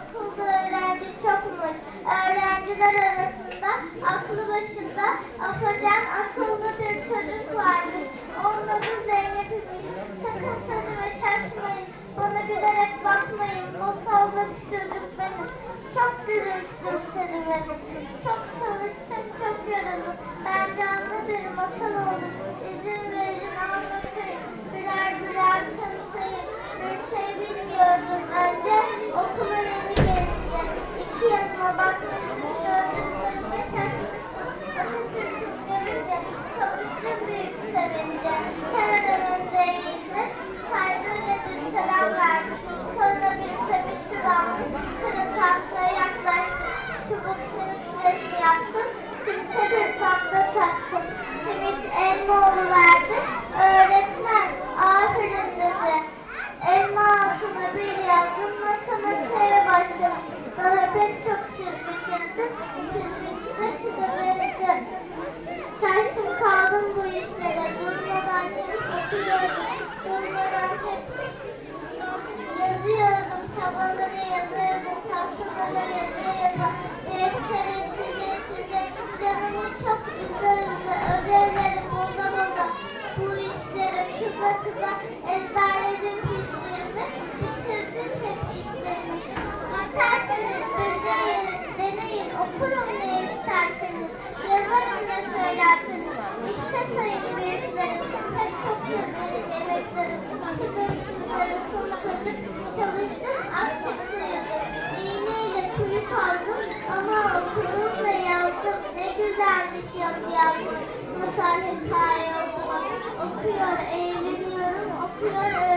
okulda öğrenci çokmuş. Öğrenciler arasında aklı başında afacan akıllı bir çocuk varmış. Onun adı Zeynep imiş. Sakın sözüme şaşmayın. Bana gülerek bakmayın. O sağlık çocuk benim. Çok gülüştüm seni benim. Çok çalıştım, çok yoruldum. Ben canlı bir masal oldum. İzin verin. Yazı Salih Kaya okuyor, eğleniyorum, okuyor,